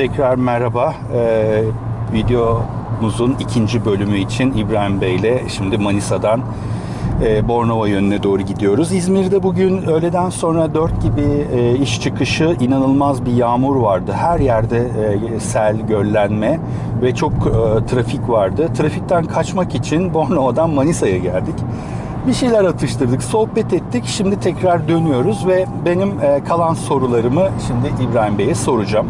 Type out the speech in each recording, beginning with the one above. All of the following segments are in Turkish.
Tekrar merhaba. Ee, videomuzun ikinci bölümü için İbrahim Bey ile şimdi Manisa'dan e, Bornova yönüne doğru gidiyoruz. İzmir'de bugün öğleden sonra 4 gibi e, iş çıkışı inanılmaz bir yağmur vardı. Her yerde e, sel, göllenme ve çok e, trafik vardı. Trafikten kaçmak için Bornova'dan Manisa'ya geldik. Bir şeyler atıştırdık, sohbet ettik. Şimdi tekrar dönüyoruz ve benim e, kalan sorularımı şimdi İbrahim Bey'e soracağım.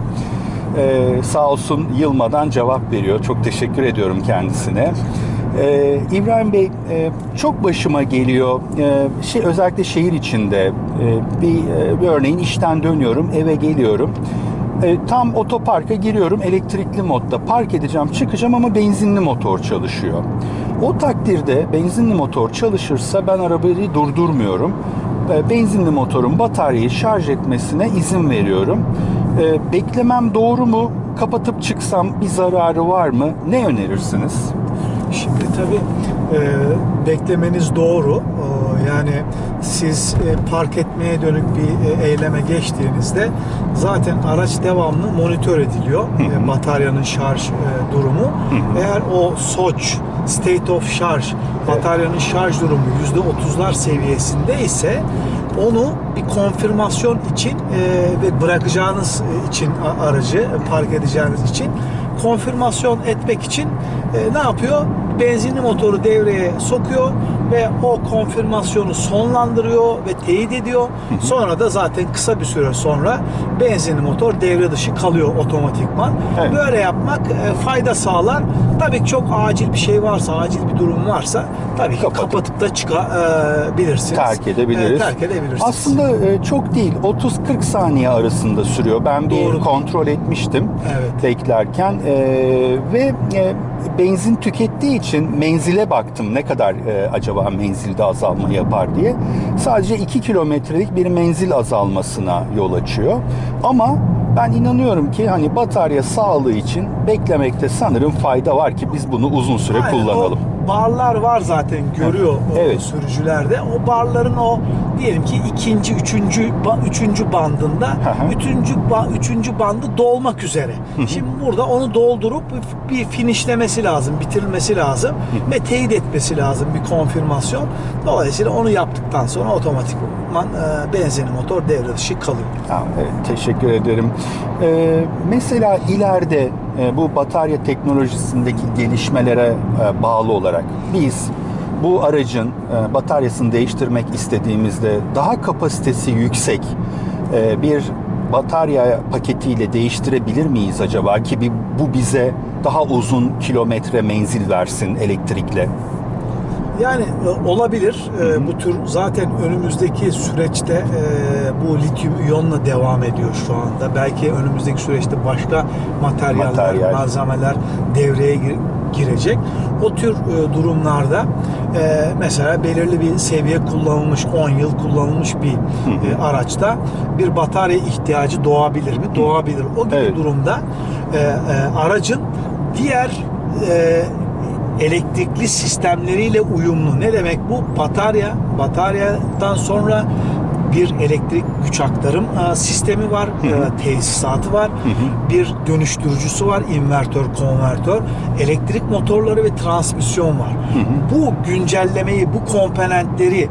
Ee, sağ olsun yılmadan cevap veriyor. Çok teşekkür ediyorum kendisine. Ee, İbrahim Bey e, çok başıma geliyor. Ee, şey özellikle şehir içinde e, bir, e, bir örneğin işten dönüyorum, eve geliyorum. E, tam otoparka giriyorum elektrikli modda park edeceğim çıkacağım ama benzinli motor çalışıyor. O takdirde benzinli motor çalışırsa ben arabayı durdurmuyorum. E, benzinli motorun bataryayı şarj etmesine izin veriyorum. E, beklemem doğru mu? Kapatıp çıksam bir zararı var mı? Ne önerirsiniz? Şimdi tabii e, beklemeniz doğru. E, yani siz e, park etmeye dönük bir e, eyleme geçtiğinizde zaten araç devamlı monitör ediliyor. E, bataryanın şarj e, durumu. Eğer o SOC state of charge bataryanın şarj durumu %30'lar seviyesinde ise onu bir konfirmasyon için e, ve bırakacağınız için a- aracı e, park edeceğiniz için konfirmasyon etmek için e, ne yapıyor? Benzinli motoru devreye sokuyor ve o konfirmasyonu sonlandırıyor ve teyit ediyor. Sonra da zaten kısa bir süre sonra benzinli motor devre dışı kalıyor otomatikman. Evet. Böyle yapmak e, fayda sağlar. Tabii ki çok acil bir şey varsa, acil bir durum varsa tabii ki Kapatıp- kapatıp da çıkabilirsiniz. terk edebiliriz. terk edebilirsiniz. Aslında e, çok değil 30-40 saniye arasında sürüyor. Ben bir Doğru. kontrol etmiştim Evet. beklerken E, ve e, benzin tükettiği için menzile baktım ne kadar e, acaba menzilde azalma yapar diye. Sadece 2 kilometrelik bir menzil azalmasına yol açıyor. Ama ben inanıyorum ki hani batarya sağlığı için beklemekte sanırım fayda var ki biz bunu uzun süre Aynen, kullanalım. O barlar var zaten görüyor Evet. sürücülerde. O barların o diyelim ki ikinci, üçüncü, üçüncü bandında hı. üçüncü, üçüncü bandı dolmak üzere. Şimdi burada onu doldurup bir finişlemesi lazım, bitirilmesi lazım ve teyit etmesi lazım bir konfirmasyon. Dolayısıyla onu yaptıktan sonra otomatikman e, benzinli motor devre dışı kalıyor. Ha, evet, teşekkür ederim. Ee, mesela ileride bu batarya teknolojisindeki gelişmelere e, bağlı olarak biz bu aracın e, bataryasını değiştirmek istediğimizde daha kapasitesi yüksek e, bir batarya paketiyle değiştirebilir miyiz acaba ki bu bize daha uzun kilometre menzil versin elektrikle? Yani e, olabilir. E, Bu tür zaten önümüzdeki süreçte e, bu lityum iyonla devam ediyor şu anda. Belki önümüzdeki süreçte başka materyaller, Materyal. malzemeler devreye gir- girecek. O tür e, durumlarda e, mesela belirli bir seviye kullanılmış, 10 yıl kullanılmış bir e, araçta bir batarya ihtiyacı doğabilir mi? Doğabilir. O gibi Evet. durumda e, e, aracın diğer e, elektrikli sistemleriyle uyumlu. Ne demek bu? Batarya, bataryadan sonra bir elektrik güç aktarım e, sistemi var, e, tesisatı var, bir dönüştürücüsü var, invertör, konvertör, elektrik motorları ve transmisyon var. Bu güncellemeyi, bu komponentleri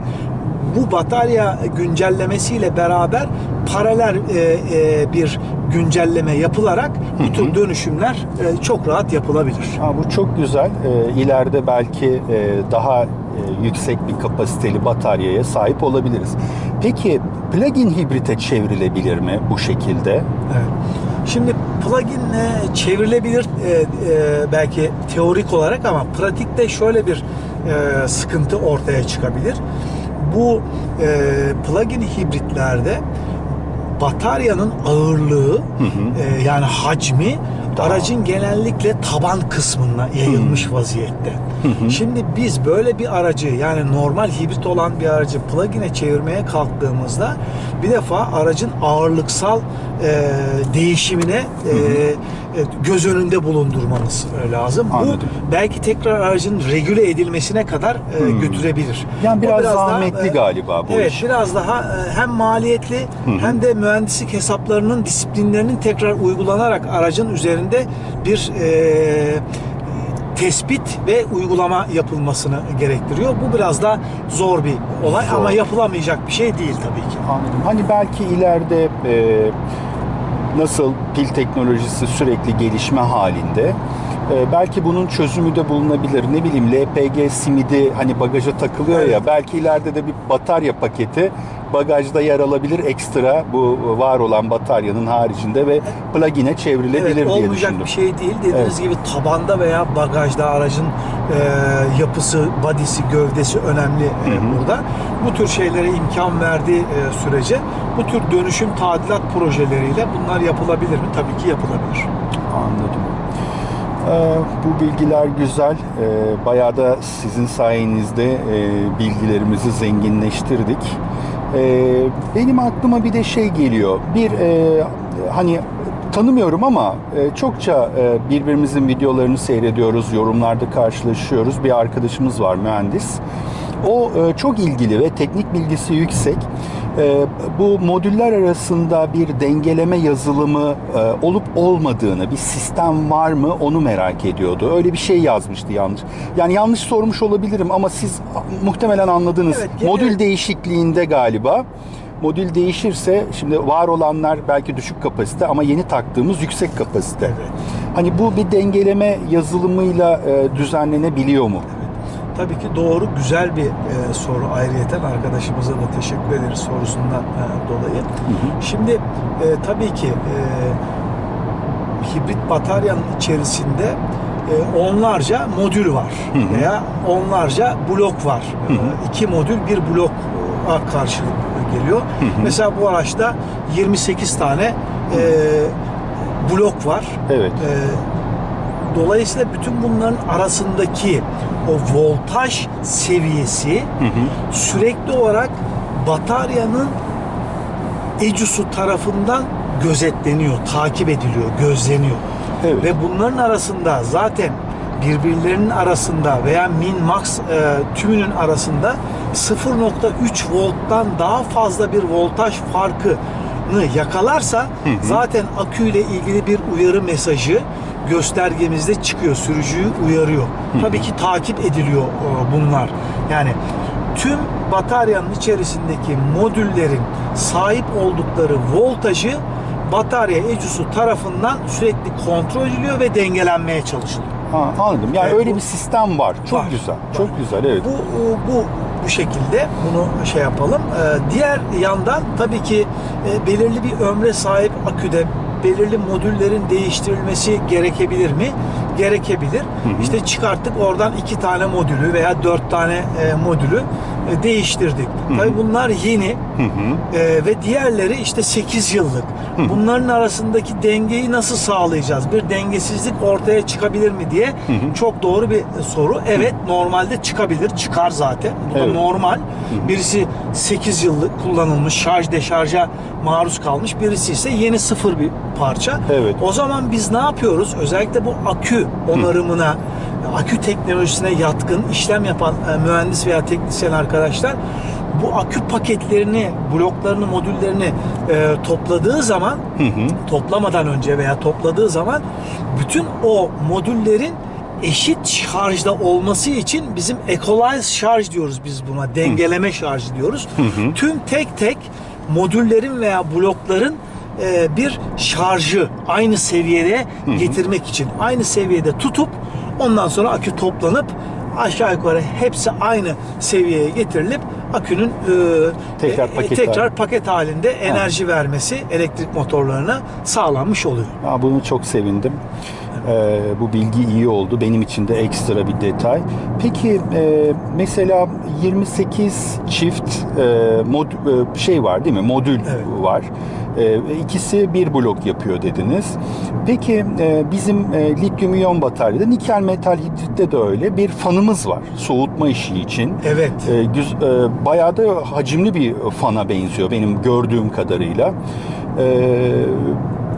bu batarya güncellemesiyle beraber paralel e, e, bir güncelleme yapılarak bu tür dönüşümler e, çok rahat yapılabilir. Ha, bu çok güzel. Ee, ileride belki e, daha e, yüksek bir kapasiteli bataryaya sahip olabiliriz. Peki plug-in hibrite çevrilebilir mi bu şekilde? Evet. Şimdi plugin e, çevrilebilir e, e, belki teorik olarak ama pratikte şöyle bir e, sıkıntı ortaya çıkabilir. Bu e, plugin hibritlerde bataryanın ağırlığı e, yani hacmi aracın genellikle taban kısmına yayılmış vaziyette. Şimdi biz böyle bir aracı yani normal hibrit olan bir aracı plugin'e çevirmeye kalktığımızda bir defa aracın ağırlıksal e, değişimine e, e, göz önünde bulundurmamız e, lazım. Anladım. Bu belki tekrar aracın regüle edilmesine kadar e, götürebilir. Yani O biraz daha, zahmetli e, galiba bu evet, iş. biraz daha e, hem maliyetli hem de mühendislik hesaplarının disiplinlerinin tekrar uygulanarak aracın üzerinde bir e, tespit ve uygulama yapılmasını gerektiriyor. Bu biraz da zor bir olay Zor. ama yapılamayacak bir şey değil tabii ki. Anladım. Hani belki ileride e, nasıl pil teknolojisi sürekli gelişme halinde e, belki bunun çözümü de bulunabilir. Ne bileyim LPG simidi hani bagaja takılıyor Evet. ya belki ileride de bir batarya paketi bagajda yer alabilir ekstra bu var olan bataryanın haricinde ve plugin'e çevrilebilir Evet, diye olmayacak düşündüm. bir şey değil. Dediğiniz gibi tabanda veya bagajda aracın e, yapısı, body'si, gövdesi önemli e, burada. Bu tür şeylere imkan verdiği e, sürece bu tür dönüşüm tadilat projeleriyle bunlar yapılabilir mi? Tabii ki yapılabilir. Anladım. Ee, bu bilgiler güzel. Ee, bayağı da sizin sayenizde e, bilgilerimizi zenginleştirdik. Ee, benim aklıma bir de şey geliyor. Bir e, hani tanımıyorum ama e, çokça e, birbirimizin videolarını seyrediyoruz, yorumlarda karşılaşıyoruz. Bir arkadaşımız var mühendis. O e, çok ilgili ve teknik bilgisi yüksek. E, bu modüller arasında bir dengeleme yazılımı e, olup olmadığını, bir sistem var mı onu merak ediyordu. Öyle bir şey yazmıştı yanlış. Yani yanlış sormuş olabilirim ama siz muhtemelen anladınız. Evet, genel- Modül değişikliğinde galiba modül değişirse şimdi var olanlar belki düşük kapasite ama yeni taktığımız yüksek kapasite. Evet. Hani bu bir dengeleme yazılımıyla e, düzenlenebiliyor mu? Tabii ki doğru, güzel bir e, soru ayrıyeten arkadaşımıza da teşekkür ederiz sorusundan e, dolayı. Şimdi e, tabii ki e, hibrit bataryanın içerisinde e, onlarca modül var veya onlarca blok var. E, iki modül bir blok karşılık geliyor. Mesela bu araçta 28 tane e, blok var. Evet. E, Dolayısıyla bütün bunların arasındaki o voltaj seviyesi sürekli olarak bataryanın ecusu tarafından gözetleniyor, takip ediliyor, gözleniyor. Evet. Ve bunların arasında zaten birbirlerinin arasında veya min max e, tümünün arasında 0.3 volttan daha fazla bir voltaj farkını yakalarsa zaten aküyle ilgili bir uyarı mesajı göstergemizde çıkıyor. Sürücüyü uyarıyor. Tabii ki takip ediliyor e, bunlar. Yani tüm bataryanın içerisindeki modüllerin sahip oldukları voltajı batarya ecusu tarafından sürekli kontrol ediliyor ve dengelenmeye çalışılıyor. Ha, anladım. Yani Evet, öyle bu- bir sistem var. Çok Var, güzel. var. Çok güzel. Evet. Bu bu bu şekilde bunu şey yapalım. Ee, diğer yandan tabii ki e, belirli bir ömre sahip aküde belirli modüllerin değiştirilmesi gerekebilir mi? Gerekebilir. İşte çıkarttık oradan iki tane modülü veya dört tane e, modülü e, değiştirdik. Tabii bunlar yeni e, ve diğerleri işte 8 yıllık. Bunların arasındaki dengeyi nasıl sağlayacağız? Bir dengesizlik ortaya çıkabilir mi diye çok doğru bir soru. Evet normalde çıkabilir. Çıkar zaten. Bu da Evet. normal. Birisi 8 yıllık kullanılmış şarj deşarja maruz kalmış. Birisi ise yeni sıfır bir parça. Evet. O zaman biz ne yapıyoruz? Özellikle bu akü onarımına, akü teknolojisine yatkın işlem yapan e, mühendis veya teknisyen arkadaşlar bu akü paketlerini, bloklarını, modüllerini e, topladığı zaman toplamadan önce veya topladığı zaman bütün o modüllerin eşit şarjda olması için bizim equalize şarj diyoruz biz buna. Dengeleme şarjı diyoruz. Tüm tek tek modüllerin veya blokların e, bir şarjı aynı seviyeye getirmek için aynı seviyede tutup ondan sonra akü toplanıp aşağı yukarı hepsi aynı seviyeye getirilip akünün e, Tekrar e, paket tekrar halinde. paket halinde enerji vermesi elektrik motorlarına sağlanmış oluyor. Ya bunu çok sevindim. Ee, bu bilgi iyi oldu. Benim için de ekstra bir detay. Peki e, mesela 28 çift e, mod, e, şey var değil mi? Modül Evet. var. E, ikisi bir blok yapıyor dediniz. Peki e, bizim e, lityum iyon bataryada nikel metal hidritte de öyle bir fanımız var soğutma işi için. Evet. E, güz, e, bayağı da hacimli bir fana benziyor benim gördüğüm kadarıyla. E,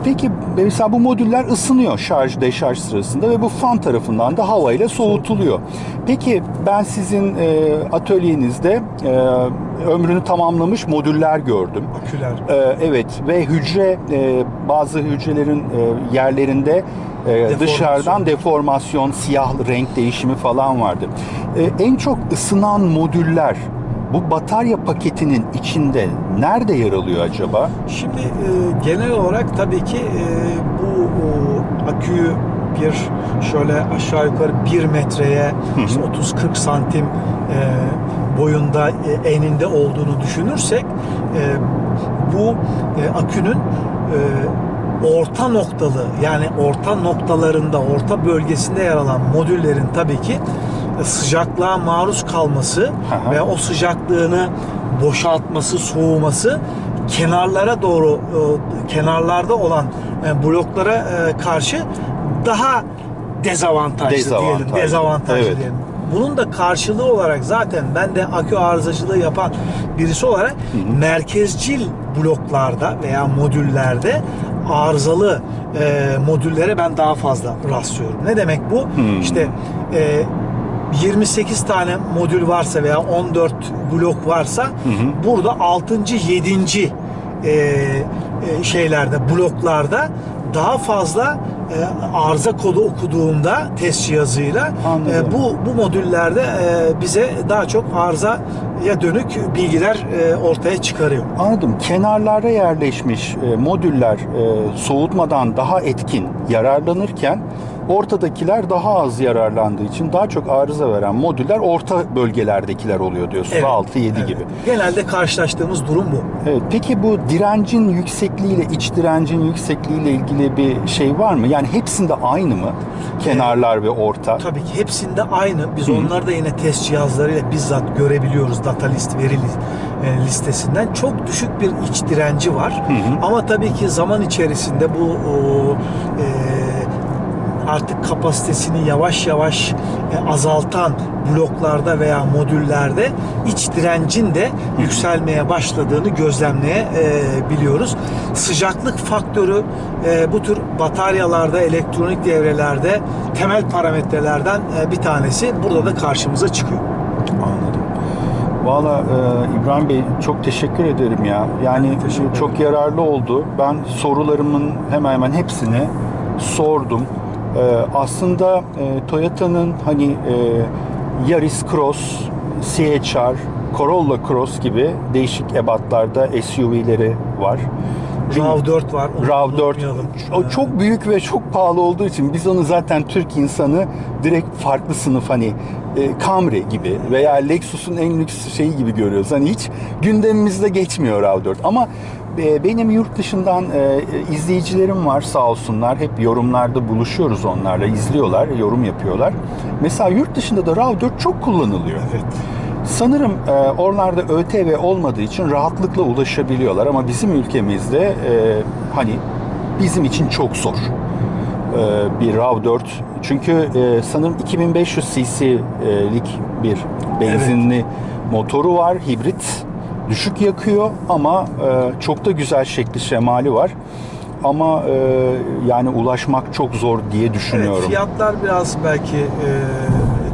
peki mesela bu modüller ısınıyor şarj deşarj sırasında ve bu fan tarafından da havayla soğutuluyor. Peki ben sizin e, atölyenizde e, ömrünü tamamlamış modüller gördüm. Aküler. Ee, evet ve hücre e, bazı hücrelerin e, yerlerinde e, dışarıdan deformasyon, siyah renk değişimi falan vardı. E, en çok ısınan modüller bu batarya paketinin içinde nerede yer alıyor acaba? Şimdi e, genel olarak tabii ki e, bu o, aküyü bir şöyle aşağı yukarı 1 metreye işte 30-40 santim e, boyunda e, eninde olduğunu düşünürsek e, bu e, akünün orta noktalı yani orta noktalarında orta bölgesinde yer alan modüllerin tabii ki sıcaklığa maruz kalması hı. ve o sıcaklığını boşaltması, soğuması kenarlara doğru kenarlarda olan bloklara karşı daha dezavantajlı, Dezavantajlı, diyelim. Dezavantajlı evet. diyelim. Bunun da karşılığı olarak zaten ben de akü arızacılığı yapan birisi olarak merkezcil bloklarda veya modüllerde arızalı e, modüllere ben daha fazla rastlıyorum. Ne demek bu? İşte e, 28 tane modül varsa veya 14 blok varsa burada 6. 7. E, e, şeylerde bloklarda daha fazla e, arıza kodu okuduğumda test cihazıyla e, bu bu modüllerde e, bize daha çok arızaya dönük bilgiler e, ortaya çıkarıyor. Anladım. Kenarlara yerleşmiş e, modüller e, soğutmadan daha etkin yararlanırken ortadakiler daha az yararlandığı için daha çok arıza veren modüller orta bölgelerdekiler oluyor diyorsunuz. Evet, 6 7 evet. gibi. Genelde karşılaştığımız durum bu. Evet, peki bu direncin yüksekliğiyle iç direncin yüksekliğiyle ilgili bir şey var mı? Yani hepsinde aynı mı? Kenarlar ve orta. Tabii ki hepsinde aynı. Biz onları da yine test cihazlarıyla bizzat görebiliyoruz data list veri e, listesinden. Çok düşük bir iç direnci var. Ama tabii ki zaman içerisinde bu o, e, artık kapasitesini yavaş yavaş e, azaltan bloklarda veya modüllerde iç direncin de yükselmeye başladığını gözlemleyebiliyoruz. Sıcaklık faktörü e, bu tür bataryalarda, elektronik devrelerde temel parametrelerden e, bir tanesi. Burada da karşımıza çıkıyor. Anladım. Valla e, İbrahim Bey çok teşekkür ederim ya. Yani teşekkür çok yararlı oldu. Ben sorularımın hemen hemen hepsini sordum. E, aslında e, Toyota'nın hani e, Yaris Cross, CHR, Corolla Cross gibi değişik ebatlarda SUV'leri var. RAV4 var. onu RAV4 unutmayalım. o çok büyük ve çok pahalı olduğu için biz onu zaten Türk insanı direkt farklı sınıf hani e, Camry gibi veya Lexus'un en lüks şeyi gibi görüyoruz. Hani hiç gündemimizde geçmiyor RAV4 ama benim yurt dışından e, izleyicilerim var sağ olsunlar. Hep yorumlarda buluşuyoruz onlarla. izliyorlar, yorum yapıyorlar. Mesela yurt dışında da RAV4 çok kullanılıyor. Evet. Sanırım e, oralarda ÖTV olmadığı için rahatlıkla ulaşabiliyorlar ama bizim ülkemizde e, hani bizim için çok zor. E, bir RAV4 çünkü e, sanırım 2500 cc'lik bir benzinli motoru var, hibrit. Düşük yakıyor ama e, çok da güzel şekli şemali var. Ama e, yani ulaşmak çok zor diye düşünüyorum. Evet, fiyatlar biraz belki e,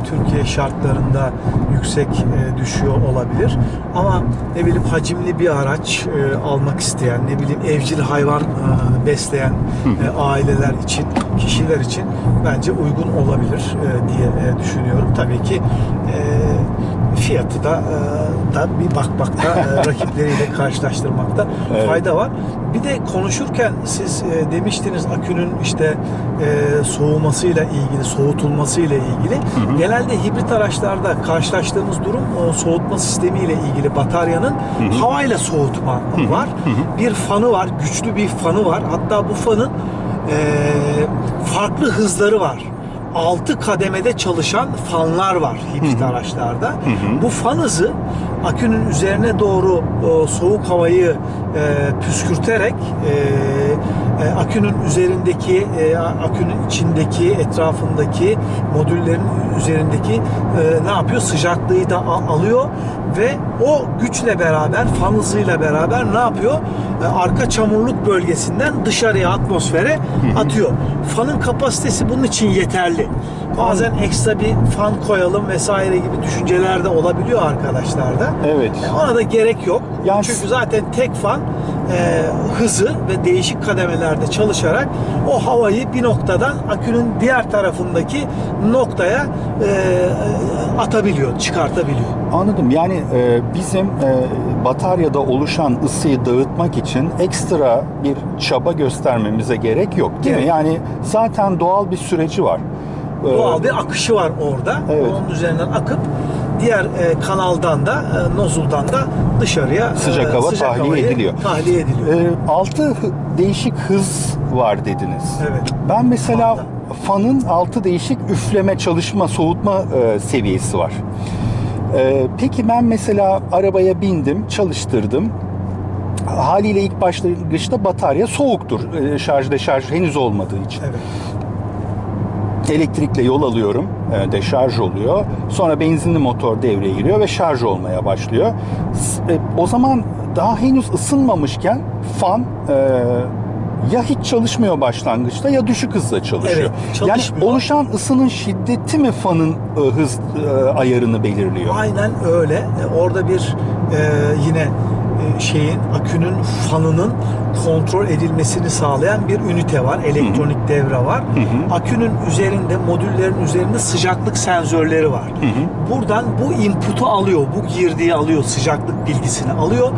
Türkiye şartlarında yüksek e, düşüyor olabilir. Ama ne bileyim hacimli bir araç e, almak isteyen, ne bileyim evcil hayvan e, besleyen e, aileler için, kişiler için bence uygun olabilir e, diye e, düşünüyorum. Tabii ki e, fiyatı da e, da bir bakmakta, e, rakipleriyle karşılaştırmakta Evet. fayda var. Bir de konuşurken siz e, demiştiniz akünün işte e, soğumasıyla ilgili, soğutulmasıyla ilgili. Genelde hibrit araçlarda karşılaştığımız durum o soğutma sistemiyle ilgili bataryanın havayla soğutma var. Bir fanı var, güçlü bir fanı var. Hatta bu fanın e, farklı hızları var. 6 kademede çalışan fanlar var hibrit araçlarda. Bu fan hızı akünün üzerine doğru o, soğuk havayı püskürterek e, e, akünün üzerindeki e, akünün içindeki etrafındaki modüllerin üzerindeki e, ne yapıyor? Sıcaklığı da alıyor ve o güçle beraber fan hızıyla beraber ne yapıyor? E, arka çamurluk bölgesinden dışarıya atmosfere atıyor. Fanın kapasitesi bunun için yeterli. Bazen ekstra bir fan koyalım vesaire gibi düşünceler de olabiliyor arkadaşlarda. Evet. E, ona da gerek yok. Yani- Çünkü zaten tek fan e, hızı ve değişik kademelerde çalışarak o havayı bir noktadan akünün diğer tarafındaki noktaya e, atabiliyor, çıkartabiliyor. Anladım. Yani e, bizim e, bataryada oluşan ısıyı dağıtmak için ekstra bir çaba göstermemize gerek yok değil mi? Gerek. Yani zaten doğal bir süreci var. E, Doğal bir akışı var orada. Evet. Onun üzerinden akıp diğer e, kanaldan da e, nozuldan da dışarıya e, Sıcak hava tahliye havayı ediliyor. Tahliye ediliyor. E, altı hı- değişik hız var dediniz. Evet. Ben mesela Fanda. fanın altı değişik üfleme, çalışma, soğutma e, seviyesi var. E, peki ben mesela arabaya bindim, çalıştırdım. Haliyle ilk başlangıçta batarya soğuktur. E, şarj deşarj henüz olmadığı için. Evet. Elektrikle yol alıyorum, e, deşarj oluyor. Sonra benzinli motor devreye giriyor ve şarj olmaya başlıyor. E, O zaman daha henüz ısınmamışken fan e, ya hiç çalışmıyor başlangıçta ya düşük hızla çalışıyor. Evet, çalışmıyor. Yani oluşan ısının şiddeti mi fanın e, hız e, ayarını belirliyor? Aynen öyle. E, Orada bir e, yine e, şeyin akünün fanının kontrol edilmesini sağlayan bir ünite var. Elektronik devre var. hı. Akünün üzerinde, modüllerin üzerinde sıcaklık sensörleri var. Buradan bu input'u alıyor, bu girdiği alıyor, sıcaklık bilgisini alıyor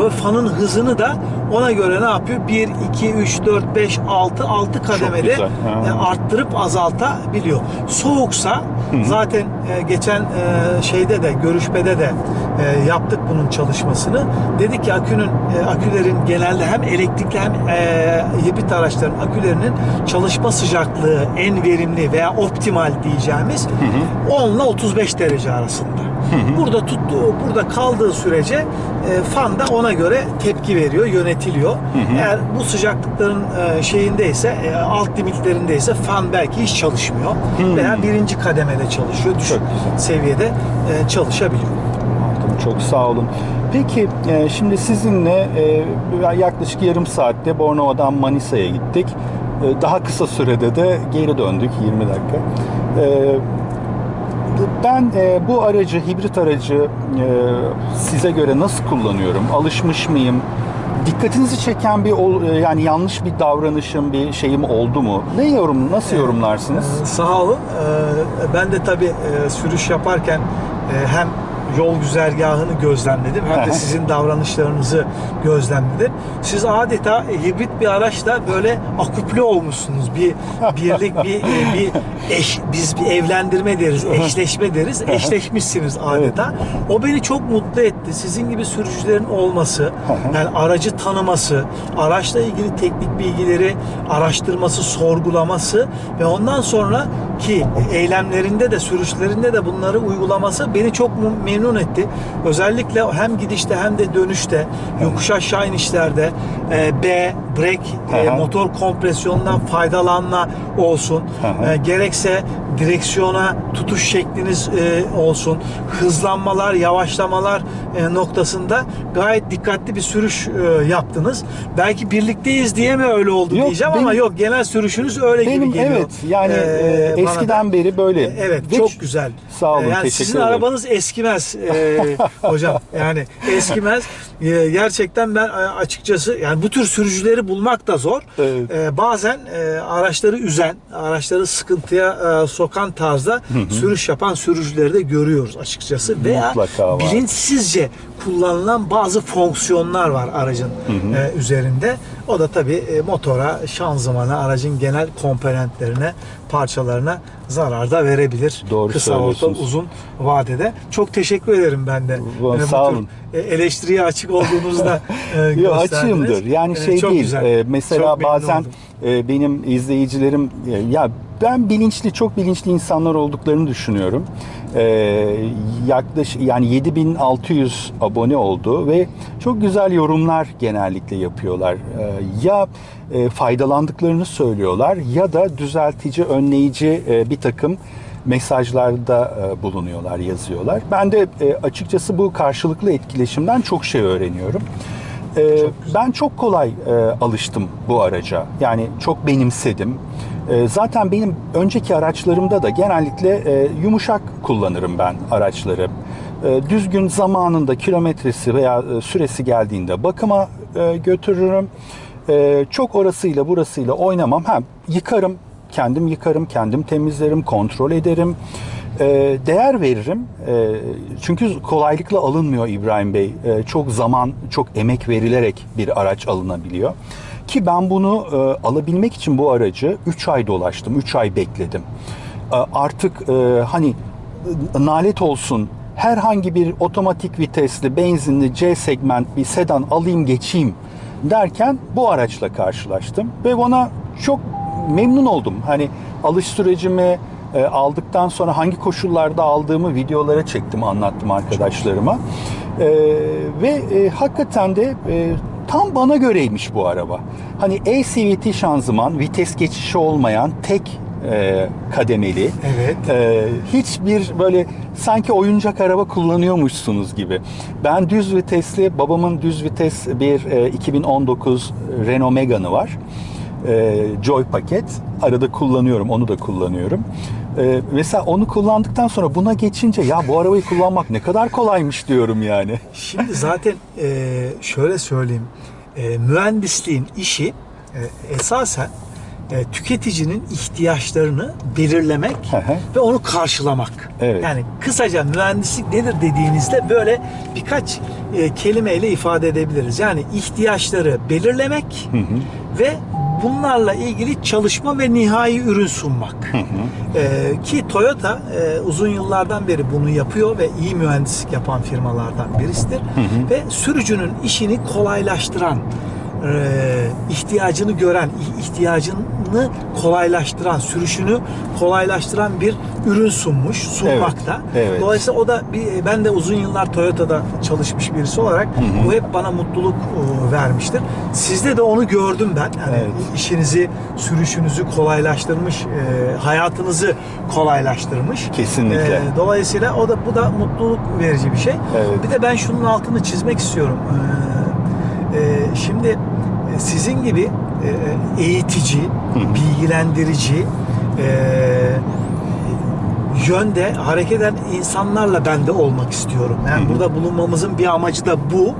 ve fanın hızını da ona göre ne yapıyor? 1, 2, 3, 4, 5, 6, 6 kademede e, arttırıp azaltabiliyor. Soğuksa zaten e, geçen e, şeyde de görüşmede de yaptık bunun çalışmasını. Dedik ki akünün akülerin genelde hem elektrikli hem e, hibrit araçların akülerinin çalışma sıcaklığı en verimli veya optimal diyeceğimiz 10 ile 35 derece arasında. Burada tuttuğu, burada kaldığı sürece e, fan da ona göre tepki veriyor, yönetiliyor. Eğer bu sıcaklıkların e, şeyindeyse, e, alt limitlerindeyse fan belki hiç çalışmıyor. Veya birinci kademede çalışıyor, düşük seviyede e, çalışabiliyor. Çok sağ olun. Peki e, şimdi sizinle e, yaklaşık yarım saatte Bornova'dan Manisa'ya gittik. E, Daha kısa sürede de geri döndük 20 dakika. E, Ben e, bu aracı, hibrit aracı e, size göre nasıl kullanıyorum? Alışmış mıyım? Dikkatinizi çeken bir yani yanlış bir davranışım, bir şeyim oldu mu? Ne yorum, nasıl yorumlarsınız? Ee, Sağ olun. Ee, Ben de tabii e, sürüş yaparken e, hem yol güzergahını gözlemledim hem de sizin davranışlarınızı gözlemledim. Siz adeta hibrit bir araçla böyle aküplü olmuşsunuz. Bir birlik, bir e, bir eş, biz bir evlendirme deriz, eşleşme deriz. Eşleşmişsiniz adeta. O beni çok mutlu etti. Sizin gibi sürücülerin olması, yani aracı tanıması, araçla ilgili teknik bilgileri araştırması, sorgulaması ve ondan sonra ki eylemlerinde de sürüşlerinde de bunları uygulaması beni çok mu- memnun etti. Özellikle hem gidişte hem de dönüşte yokuş aşağı inişlerde e, B, brake, e, motor kompresyonundan faydalanma olsun. E, gerekse direksiyona tutuş şekliniz e, olsun. Hızlanmalar, yavaşlamalar e, noktasında gayet dikkatli bir sürüş e, yaptınız. Belki birlikteyiz diye mi öyle oldu Yok, diyeceğim benim- ama yok genel sürüşünüz öyle gibi Benim geliyor. evet yani e, e, bana eskiden da. beri böyle. Evet Ve çok güzel. Sağ olun, E, Yani teşekkür sizin ederim. arabanız eskimez e, hocam. Yani eskimez. E, gerçekten ben e, açıkçası yani bu tür sürücüleri bulmak da zor. Evet. E, bazen e, araçları üzen, araçları sıkıntıya e, sokan tarzda sürüş yapan sürücüleri de görüyoruz açıkçası. Veya Mutlaka bilinçsizce kullanılan bazı fonksiyonlar var aracın e, üzerinde. O da tabii e, motora, şanzımana, aracın genel komponentlerine, parçalarına zarar da verebilir. Doğru Kısa, orta, uzun vadede. Çok teşekkür ederim ben de. Bu- bu sağ tür, olun. e, eleştiriye açık olduğunuzu da e, Yo, açığımdır. Yani E, şey çok değil. güzel. e, mesela Çok bazen e, benim izleyicilerim e, ya ben bilinçli çok bilinçli insanlar olduklarını düşünüyorum. E, yaklaşık yani 7600 abone oldu ve çok güzel yorumlar genellikle yapıyorlar. E, ya e, faydalandıklarını söylüyorlar ya da düzeltici, önleyici e, bir takım mesajlarda e, bulunuyorlar, yazıyorlar. Ben de e, açıkçası bu karşılıklı etkileşimden çok şey öğreniyorum. E, ben çok kolay alıştım bu araca. Yani çok benimsedim. Zaten benim önceki araçlarımda da genellikle yumuşak kullanırım ben araçları. Düzgün zamanında kilometresi veya süresi geldiğinde bakıma götürürüm. Çok orasıyla burasıyla oynamam. Ha, yıkarım, kendim yıkarım, kendim temizlerim, kontrol ederim. E, değer veririm. E, çünkü kolaylıkla alınmıyor İbrahim Bey. E, çok zaman, çok emek verilerek bir araç alınabiliyor. Ki ben bunu e, alabilmek için bu aracı 3 ay dolaştım, 3 ay bekledim. Artık e, hani nalet olsun herhangi bir otomatik vitesli, benzinli C segment bir sedan alayım geçeyim derken bu araçla karşılaştım ve bana çok memnun oldum. Hani alış sürecimi e, aldıktan sonra hangi koşullarda aldığımı videolara çektim, anlattım arkadaşlarıma. E, ve e, hakikaten de e, tam bana göreymiş bu araba. Hani ACVT şanzıman, vites geçişi olmayan tek e, kademeli. Evet. E, hiçbir böyle sanki oyuncak araba kullanıyormuşsunuz gibi. Ben düz vitesli, babamın düz vites bir e, 2019 Renault Megane'ı var. E, Joy paket. Arada kullanıyorum, onu da kullanıyorum. E, mesela onu kullandıktan sonra buna geçince ya bu arabayı kullanmak ne kadar kolaymış diyorum yani. Şimdi zaten e, şöyle söyleyeyim. E, mühendisliğin işi e, esasen e, tüketicinin ihtiyaçlarını belirlemek Hı hı. ve onu karşılamak. Evet. Yani kısaca mühendislik nedir dediğinizde böyle birkaç e, kelimeyle ifade edebiliriz. Yani ihtiyaçları belirlemek ve bunlarla ilgili çalışma ve nihai ürün sunmak. E, ki Toyota e, uzun yıllardan beri bunu yapıyor ve iyi mühendislik yapan firmalardan birisidir. Ve sürücünün işini kolaylaştıran, ihtiyacını gören, ihtiyacını kolaylaştıran, sürüşünü kolaylaştıran bir ürün sunmuş, sunmakta. Evet, evet. Dolayısıyla o da bir, ben de uzun yıllar Toyota'da çalışmış birisi olarak bu hep bana mutluluk e, vermiştir. Sizde de onu gördüm ben. Yani Evet. işinizi, sürüşünüzü kolaylaştırmış, e, hayatınızı kolaylaştırmış. Kesinlikle. E, dolayısıyla o da bu da mutluluk verici bir şey. Evet. Bir de ben şunun altını çizmek istiyorum. E, e, şimdi e, sizin gibi e, eğitici, bilgilendirici, e, yönde hareket eden insanlarla ben de olmak istiyorum. Yani burada bulunmamızın bir amacı da bu.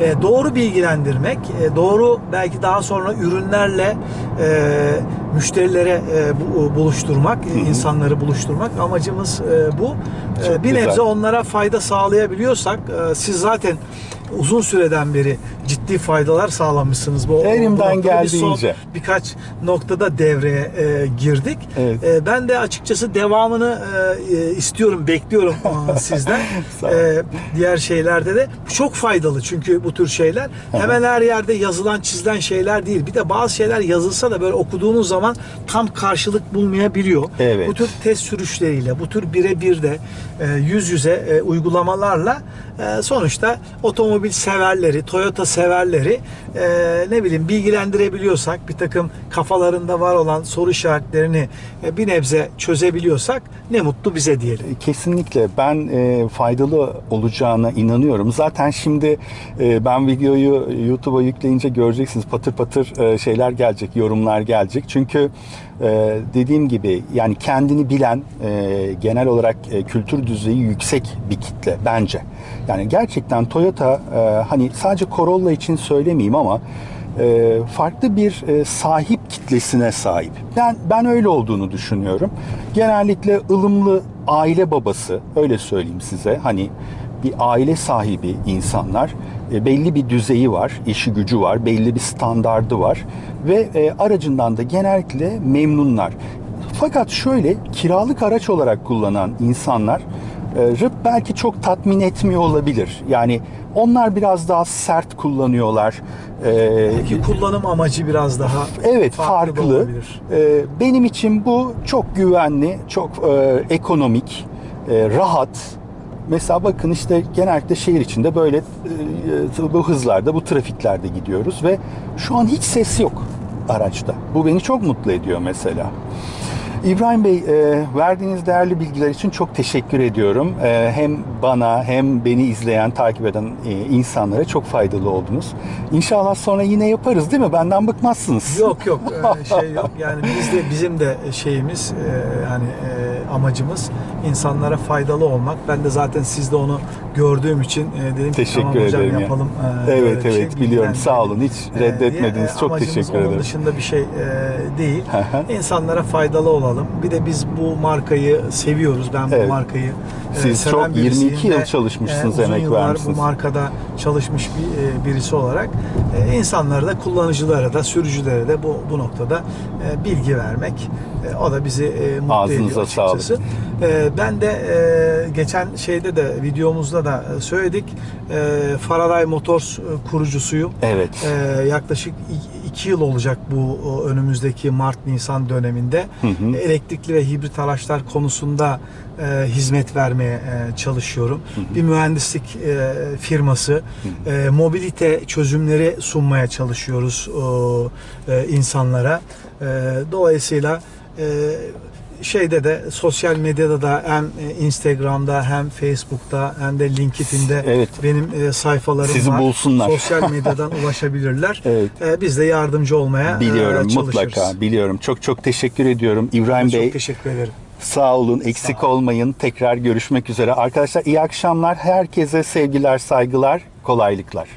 Evet. E, doğru bilgilendirmek, e, doğru belki daha sonra ürünlerle e, müşterilere e, bu- buluşturmak, e, insanları buluşturmak amacımız e, bu. E, Çok bir güzel. nebze onlara fayda sağlayabiliyorsak e, siz zaten uzun süreden beri ciddi faydalar sağlamışsınız. Bu, Elimden noktada biz son geldiğince. birkaç noktada devreye e, girdik. Evet. E, ben de açıkçası devamını e, e, istiyorum, bekliyorum e, sizden. E, diğer şeylerde de çok faydalı çünkü bu tür şeyler hemen her yerde yazılan, çizilen şeyler değil. Bir de bazı şeyler yazılsa da böyle okuduğunuz zaman tam karşılık bulmayabiliyor. Evet. Bu tür test sürüşleriyle, bu tür birebir de e, yüz yüze e, uygulamalarla e, sonuçta otomobil severleri, Toyota severleri e, ne bileyim bilgilendirebiliyorsak, bir takım kafalarında var olan soru işaretlerini e, bir nebze çözebiliyorsak ne mutlu bize diyelim. Kesinlikle ben e, faydalı olacağına inanıyorum. Zaten şimdi e, ben videoyu YouTube'a yükleyince göreceksiniz patır patır e, şeyler gelecek, yorumlar gelecek. Çünkü e, dediğim gibi yani kendini bilen e, genel olarak e, kültür düzeyi yüksek bir kitle bence. Yani gerçekten Toyota e, hani sadece Corolla için söylemeyeyim ama e, farklı bir e, sahip kitlesine sahip. Ben ben öyle olduğunu düşünüyorum. Genellikle ılımlı aile babası öyle söyleyeyim size. Hani bir aile sahibi insanlar e, belli bir düzeyi var, işi gücü var, belli bir standardı var ve e, aracından da genellikle memnunlar. Fakat şöyle kiralık araç olarak kullanan insanlar belki çok tatmin etmiyor olabilir. Yani onlar biraz daha sert kullanıyorlar. E, Peki kullanım amacı biraz daha Evet farklı, farklı. Ee, benim için bu çok güvenli, çok e, ekonomik, e, rahat. Mesela bakın işte genellikle şehir içinde böyle e, bu hızlarda, bu trafiklerde gidiyoruz ve şu an hiç ses yok araçta. Bu beni çok mutlu ediyor mesela. İbrahim Bey, e, verdiğiniz değerli bilgiler için çok teşekkür ediyorum. E, hem bana hem beni izleyen, takip eden e, insanlara çok faydalı oldunuz. İnşallah sonra yine yaparız değil mi? Benden bıkmazsınız. Yok yok e, şey yok yani biz de bizim de şeyimiz e, yani e, amacımız insanlara faydalı olmak. Ben de zaten sizde onu gördüğüm için e, dedim ki Teşekkür tamam hocam ya. yapalım. e, Evet bir şey, evet biliyorum bilgilendirelim. sağ olun hiç E, reddetmediniz diye, çok amacımız teşekkür onun ederim. dışında bir şey e, değil. İnsanlara faydalı olalım. Bir de biz bu markayı seviyoruz. Ben Evet. bu markayı e, Siz seven çok birisiyim 22 yıl ve, çalışmışsınız, e, uzun emek yıllar vermişsiniz. bu markada çalışmış bir e, birisi olarak e, insanlara da kullanıcılara da sürücülere de bu bu noktada e, bilgi vermek e, o da bizi e, mutlu Ağzınıza ediyor açıkçası. E, ben de e, geçen şeyde de videomuzda da e, söyledik. E, Faraday Motors e, kurucusuyum. Evet. Yaklaşık i- iki yıl olacak bu önümüzdeki Mart-Nisan döneminde. Hı hı. Elektrikli ve hibrit araçlar konusunda e, hizmet vermeye e, çalışıyorum. Bir mühendislik e, firması, e, mobilite çözümleri sunmaya çalışıyoruz e, insanlara. E, dolayısıyla e, şeyde de sosyal medyada da hem e, Instagram'da hem Facebook'ta hem de LinkedIn'de Evet. benim e, sayfalarım Sizi var. bulsunlar. Sosyal medyadan ulaşabilirler. Evet. E, biz de yardımcı olmaya Biliyorum çalışırız. mutlaka biliyorum. Çok çok teşekkür ediyorum İbrahim Çok Bey. teşekkür ederim. Sağ olun, eksik Sağ olun. olmayın. Tekrar görüşmek üzere. Arkadaşlar iyi akşamlar. Herkese sevgiler, saygılar, kolaylıklar.